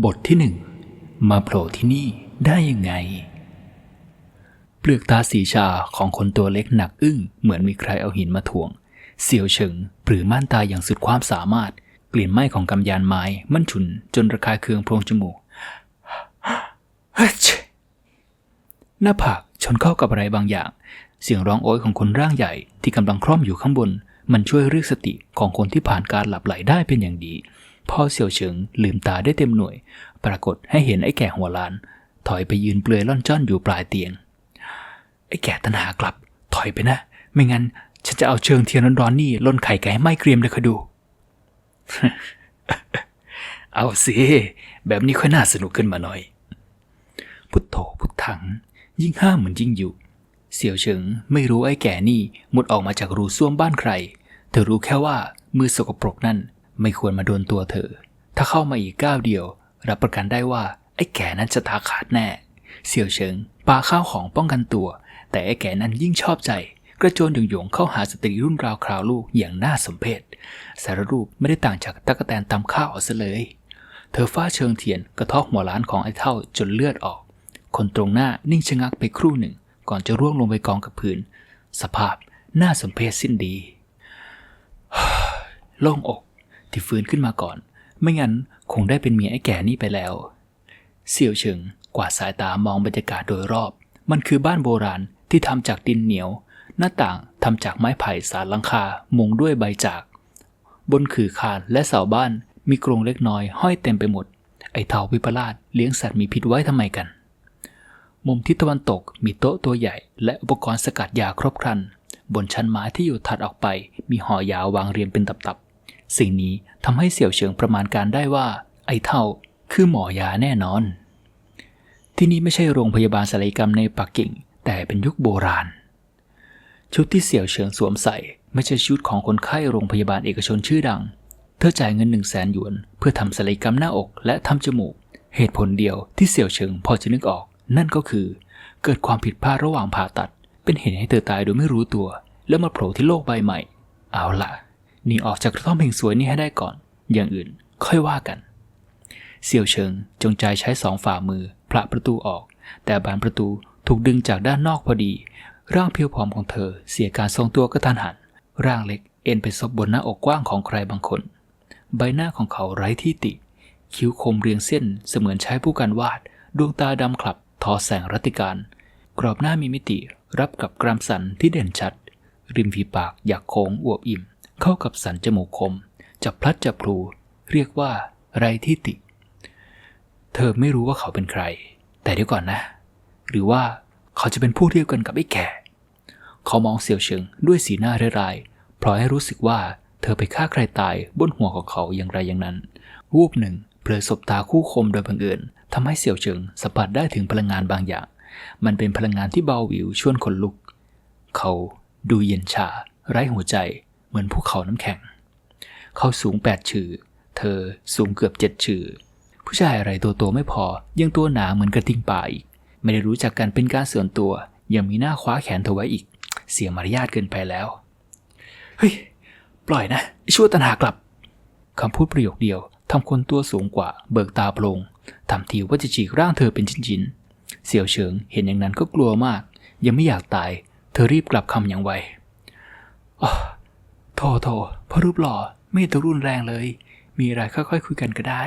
บทที่หนึ่งมาโผล่ที่นี่ได้ยังไง เปลือกตาสีชาของคนตัวเล็กหนักอึ้งเหมือนมีใครเอาหินมาถ่วง เสียวเฉิงปรือม่านตาอย่างสุดความสามารถ กลิ่นไหม้ของกำยานไม้มันฉุนจนระคายเคืองโพรงจมูกหน้าผากชนเข้ากับอะไรบางอย่าง เสียงร้องโอยของคนร่างใหญ่ที่กำลังคล่อมอยู่ข้างบน มันช่วยเรียกสติของคนที่ผ่านการหลับไหลได้เป็นอย่างดี พ่อเสี่ยวเฉิงลืมตาได้เต็มหน่วย ปรากฏให้เห็นไอ้แก่หัวล้าน ถอยไปยืนเปลือยล่อนจ้อนอยู่ปลายเตียง ไอ้แก่ตันหากลับ ถอยไปนะ ไม่งั้นฉันจะเอาเชิงเทียนร้อนๆนี่ล่นไข่ไก่ให้ไหม้เกรียมเลยคอยดู เอาสิแบบนี้ค่อยน่าสนุกขึ้นมาหน่อย พุทโธพุทธัง ยิ่งห้ามเหมือนยิ่งอยู่เสี่ยวเฉิงไม่รู้ไอ้แก่นี่มุดออกมาจากรูส้วมบ้านใคร เธอรู้แค่ว่ามือสกปรกนั่น ไม่ควรมาโดนตัวเธอ ถ้าเข้ามาอีกก้าวเดียว รับประกันได้ว่า ไอ้แก่นั้นจะตาขาดแน่ เสี่ยวเฉิงปาข้าวของป้องกันตัว แต่ไอ้แก่นั้นยิ่งชอบใจ กระโจนหยงหยงเข้าหาสตรีรุ่นราวคราวลูกอย่างน่าสมเพชสารรูปไม่ได้ต่างจากตะกแตนตำข้าวเอาซะเลย เธอฟาดเชิงเทียนกระทอกหัวล้านของไอ้เท่าจนเลือดออก คนตรงหน้านิ่งชะงักไปครู่หนึ่ง ก่อนจะร่วงลงไปกองกับพื้น สภาพน่าสมเพชสิ้นดี โล่งอก ที่ฟื้นขึ้นมาก่อน ไม่งั้นคงได้เป็นเมียไอ้แก่นี่ไปแล้ว เสี่ยวเฉิงกวาดสายตามองบรรยากาศโดยรอบ มันคือบ้านโบราณที่ทำจากดินเหนียว หน้าต่างทำจากไม้ไผ่สารลังคามุงด้วยใบจาก บนขื่อคานและเสาบ้านมีกรงเล็กน้อยห้อยเต็มไปหมด ไอ้เทาวิปลาสเลี้ยงสัตว์มีพิษไว้ทำไมกัน มุมทิศตะวันตกมีโต๊ะตัวใหญ่ และอุปกรณ์สกัดยาครบครัน บนชั้นไม้ที่อยู่ถัดออกไป มีห่อยาววางเรียงเป็นตับๆ สิ่งนี้ทำให้เสี่ยวเฉิงประมาณการได้ว่า ไอ้เท่าคือหมอยาแน่นอน ที่นี่ไม่ใช่โรงพยาบาลศัลยกรรมในปักกิ่ง แต่เป็นยุคโบราณ ชุดที่เสี่ยวเฉิงสวมใส่ ไม่ใช่ชุดของคนไข้โรงพยาบาลเอกชนชื่อดัง เธอจ่ายเงินหนึ่งแสนหยวน เพื่อทำศัลยกรรมหน้าอกและทำจมูก เหตุผลเดียวที่เสี่ยวเฉิงพอจะนึกออก นั่นก็คือ เกิดความผิดพลาดระหว่างผ่าตัด เป็นเหตุให้เธอตายโดยไม่รู้ตัว แล้วมาโผล่ที่โลกใบใหม่ เอาล่ะ หนีออกจากกระท่อมเพลงสวยนี้ให้ได้ก่อน อย่างอื่นค่อยว่ากัน เสี่ยวเฉิงจงใจใช้สองฝ่ามือผละประตูออก แต่บานประตูถูกดึงจากด้านนอกพอดี ร่างเพียวผอมของเธอเสียการทรงตัวกระทันหัน ร่างเล็กเอ็นไปซบบนหน้าอกกว้างของใครบางคน ใบหน้าของเขาไร้ที่ติ คิ้วคมเรียงเส้นเสมือนใช้ผู้กันวาด ดวงตาดำขลับทอแสงรัติการ กรอบหน้ามีมิติรับกับกรามสันที่เด่นชัด ริมฝีปากอยากโค้งอวบอิ่ม เข้ากับสันจมูกคม จับพลัดจับพลูเรียกว่าไรที่ติ เธอไม่รู้ว่าเขาเป็นใคร แต่เดี๋ยวก่อนนะ หรือว่าเขาจะเป็นผู้เดียวกันกับไอ้แก่ เขามองเสี่ยวเฉิงด้วยสีหน้าเร้ายพลอยให้รู้สึกว่าเธอไปฆ่าใครตายบนหัวของเขาอย่างไรอย่างนั้น วูบหนึ่งเผลอสบตาคู่คมโดยบังเอิญทำให้เสี่ยวเฉิงสัมผัสได้ถึงพลังงานบางอย่าง มันเป็นพลังงานที่เบาหวิวชวนขนลุก เขาดูเย็นชา ไร้หัวใจ เหมือนภูเขาน้ำแข็ง เขาสูงแปดชื่อ เธอสูงเกือบเจ็ดชื่อ ผู้ชายอะไรตัวโตไม่พอ ยังตัวหนาเหมือนกระทิงป่าอีก ไม่ได้รู้จักกันเป็นการส่วนตัว ยังมีหน้าคว้าแขนเธอไว้อีก เสียมารยาทเกินไปแล้ว เฮ้ย ปล่อยนะ ชั่วตันหากลับคำพูดประโยคเดียวทำคนตัวสูงกว่า เบิกตาโปรงทำทีว่าจะฉีกร่างเธอเป็นชิ้นๆ เสี่ยวเฉิงเห็นอย่างนั้นก็กลัวมาก ยังไม่อยากตาย เธอรีบกลับคำอย่างไวอ๋อ ทโทพ่อรูปหล่อไม่เห็นตัวรุนแรงเลย มีอะไรค่อยๆคุยกันก็ได้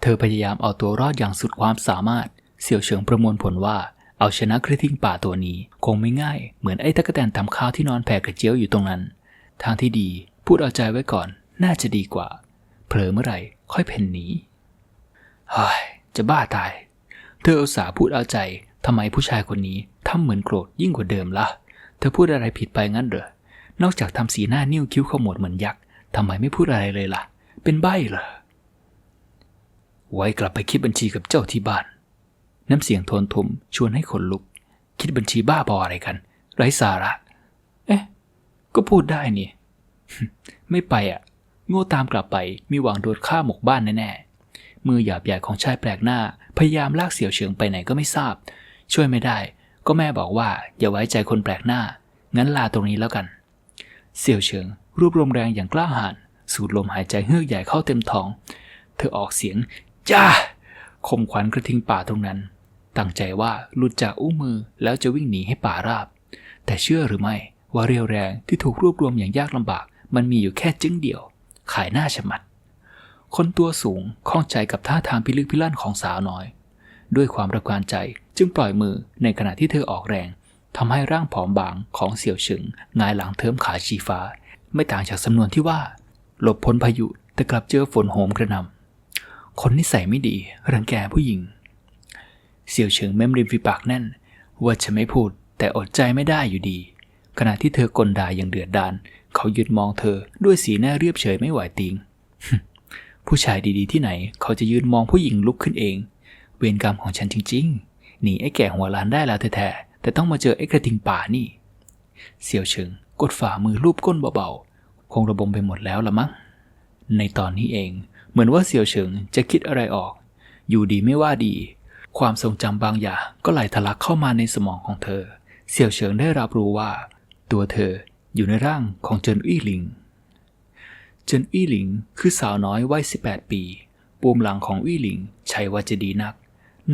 เธอพยายามเอาตัวรอดอย่างสุดความสามารถ เสี่ยวเฉิงประมวลผลว่า เอาชนะกระทิงป่าตัวนี้ คงไม่ง่าย เหมือนไอ้ตะกแตนทำข้าวที่นอนแผ่กระเจียวอยู่ตรงนั้น ทางที่ดีพูดเอาใจไว้ก่อน น่าจะดีกว่า เผลอเมื่อไหร่ ค่อยเพ่นหนีเฮ้ยจะบ้าตาย เธออุตส่าห์พูดเอาใจทำไมผู้ชายคนนี้ทำเหมือนโกรธยิ่งกว่าเดิมละ่ะ เธอพูดอะไรผิดไปงั้นเหรอ นอกจากทำสีหน้านิ้วคิ้วขมวดเหมือนยักษ์ทำไมไม่พูดอะไรเลยล่ะ เป็นใบ้เหรอ ไว้กลับไปคิดบัญชีกับเจ้าที่บ้าน น้ำเสียงโทนทุมชวนให้ขนลุก คิดบัญชีบ้าบออะไรกัน ไร้สาระ เอ๊ะ ก็พูดได้นี่ ไม่ไปอะ โง่ตามกลับไปมีหวังโดนฆ่าหมกบ้านแน่ๆ มือหยาบใหญ่ของชายแปลกหน้า พยายามลากเสี่ยวเฉิงไปไหนก็ไม่ทราบ ช่วยไม่ได้ ก็แม่บอกว่าอย่าไว้ใจคนแปลกหน้า งั้นลาตรงนี้แล้วกัน เสี่ยวเฉิงรวบรวมแรงอย่างกล้าหาญสูดลมหายใจเฮือกใหญ่เข้าเต็มท้อง เธอออกเสียง จ้าคมขวัญกระทิงป่าตรงนั้น ตั้งใจว่าหลุดจากอุ้งมือแล้วจะวิ่งหนีให้ป่าราบ แต่เชื่อหรือไม่ว่าเรียวแรงที่ถูกรวบรวมอย่างยากลำบาก มันมีอยู่แค่จึ้งเดียว ขายหน้าชะมัด คนตัวสูงข้องใจกับท่าทางพิลึกพิลั่นของสาวน้อย ด้วยความระกานใจจึงปล่อยมือในขณะที่เธอออกแรง ทำให้ร่างผอมบางของเสี่ยวฉึงงายหลังเทิมขาชีฟ้า ไม่ต่างจากสำนวนที่ว่า หลบพ้นพายุแต่กลับเจอฝนโหมกระหน่ำคนนิสัยไม่ดีรังแกผู้หญิง เสี่ยวเฉิงเม้มริมฝีปากแน่น ว่าจะไม่พูดแต่อดใจไม่ได้อยู่ดี ขณะที่เธอกลด่าอย่างเดือดดาลเขาหยุดมองเธอด้วยสีหน้าเรียบเฉยไม่ไหวติง ผู้ชายดีๆที่ไหน เขาจะยืนมองผู้หญิงลุกขึ้นเอง เวรกรรมของฉันจริง ๆ หนีไอ้แก่หัวล้านได้แล้วแท้ๆ แต่ต้องมาเจอไอ้กระทิงป่านี่ เสี่ยวเฉิงกดฝ่ามือลูบก้นเบาๆ คงระบมไปหมดแล้วละมั้ง ในตอนนี้เอง เหมือนว่าเสี่ยวเฉิงจะคิดอะไรออก อยู่ดีไม่ว่าดี ความทรงจำบางอย่างก็ไหลทะลักเข้ามาในสมองของเธอ เสี่ยวเฉิงได้รับรู้ว่า ตัวเธออยู่ในร่างของเจินอี้หลิง เจินอี้หลิงคือสาวน้อยวัย 18 ปี ปูมหลังของอี้หลิงใช่ว่าจะดีนัก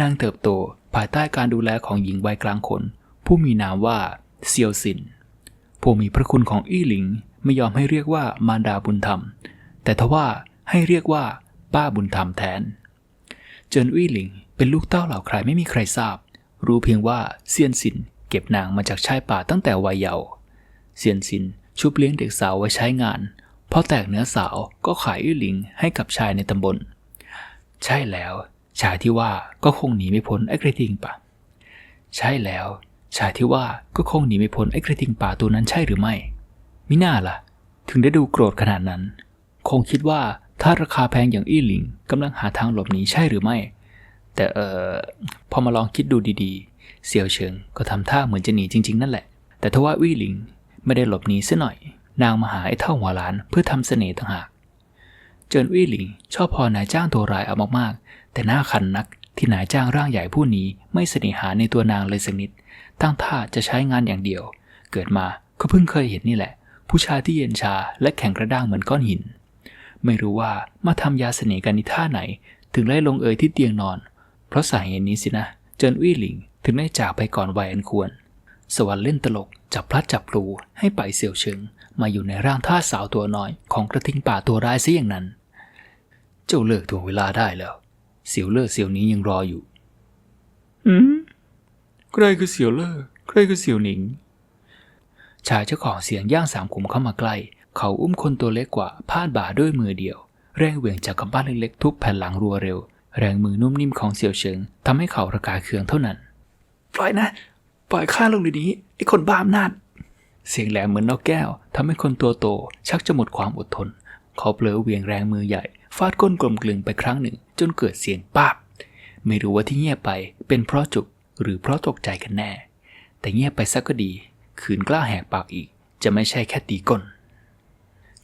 นางเติบโตภายใต้การดูแลของหญิงวัยกลางคน ผู้มีนามว่าเซียวซินผู้มีพระคุณของอี้หลิงไม่ยอมให้เรียกว่ามารดาบุญธรรม แต่ทว่าให้เรียกว่า ป้าบุญธรรมแทน เจินอี้หลิงเป็นลูกเต้าเหล่าใครไม่มีใครทราบ รู้เพียงว่าเซียนซินเก็บนางมาจากชายป่าตั้งแต่วัยเยาว์เซียนซินชุบเลี้ยงเด็กสาวไว้ใช้งานพอแตกเนื้อสาวก็ขายอี้หลิงให้กับชายในตำบล ใช่แล้ว ชายที่ว่าก็คงหนีไม่พ้นไอ้กระทิงป่าใช่แล้ว ชายที่ว่าก็คงหนีไม่พ้นไอ้กระทิงป่าตัวนั้นใช่หรือไม่ มิน่าล่ะ ถึงได้ดูโกรธขนาดนั้น คงคิดว่าถ้าราคาแพงอย่างอี้หลิงกำลังหาทางหลบหนีใช่หรือไม่ แต่เออพอมาลองคิดดูดีๆ เสี่ยวเฉิงก็ทำท่าเหมือนจะหนีจริง ๆ นั่นแหละ แต่ทว่าอี้หลิงไม่ได้หลบหนีเสียหน่อย นางมาหาไอ้เท่าหัวล้านเพื่อทำเสน่ห์ต่างหาก เจินอี้หลิงชอบพอนายจ้างตัวร้ายเอามากๆ แต่หน้าคันนักที่นายจ้างร่างใหญ่ผู้นี้ไม่เสน่หาในตัวนางเลยสักนิด ตั้งท่าจะใช้งานอย่างเดียว เกิดมาก็เพิ่งเคยเห็นนี่แหละ ผู้ชายที่เย็นชาและแข็งกระด้างเหมือนก้อนหิน ไม่รู้ว่ามาทำยาเสน่ห์กันในท่าไหน ถึงได้ลงเอยที่เตียงนอน เพราะสาเหตุนี้สินะ เจินอี้หลิงถึงได้จากไปก่อนวัยอันควร สวรรค์เล่นตลกจับพลัดจับพลูให้ไปเสี่ยวเชิง มาอยู่ในร่างท่าสาวตัวน้อยของกระทิงป่าตัวร้ายซะอย่างนั้น เจ้าเลิกถ่วงเวลาได้แล้ว เสี่ยวเล่อเสี่ยวนี้ยังรออยู่ อืม ใครคือเสี่ยวเล่อใครคือเสี่ยวหนิง ชายเจ้าของเสียงย่างสามขุมเข้ามาใกล้ เขาอุ้มคนตัวเล็กกว่าพาดบ่าด้วยมือเดียว แรงเหวี่ยงจากกำปั้นเล็กๆทุบแผ่นหลังรัวเร็ว แรงมือนุ่มนิ่มของเสี่ยวเฉิงทำให้เขาระกายเคืองเท่านั้น ปล่อยนะ ปล่อยข้าลงเดี๋ยวนี้ไอ้คนบ้าอำนาจ เสียงแหลมเหมือนนกแก้วทำให้คนตัวโต ชักจะหมดความอดทน เขาเผลอเหวี่ยงแรงมือใหญ่ฟาดก้นกลมกลึงไปครั้งหนึ่ง จนเกิดเสียงป้าบ ไม่รู้ว่าที่เงียบไปเป็นเพราะจุก หรือเพราะตกใจกันแน่ แต่เงียบไปสักก็ดี ขืนกล้าแหกปากอีก จะไม่ใช่แค่ตีก้น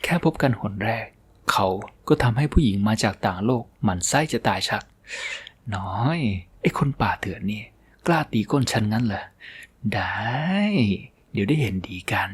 แค่พบกันหนแรก เขาก็ทำให้ผู้หญิงมาจากต่างโลกหมั่นไส้จะตายชัก น้อย ไอ้คนป่าเถื่อนนี่ กล้าตีก้นฉันงั้นเหรอ ได้ เดี๋ยวได้เห็นดีกัน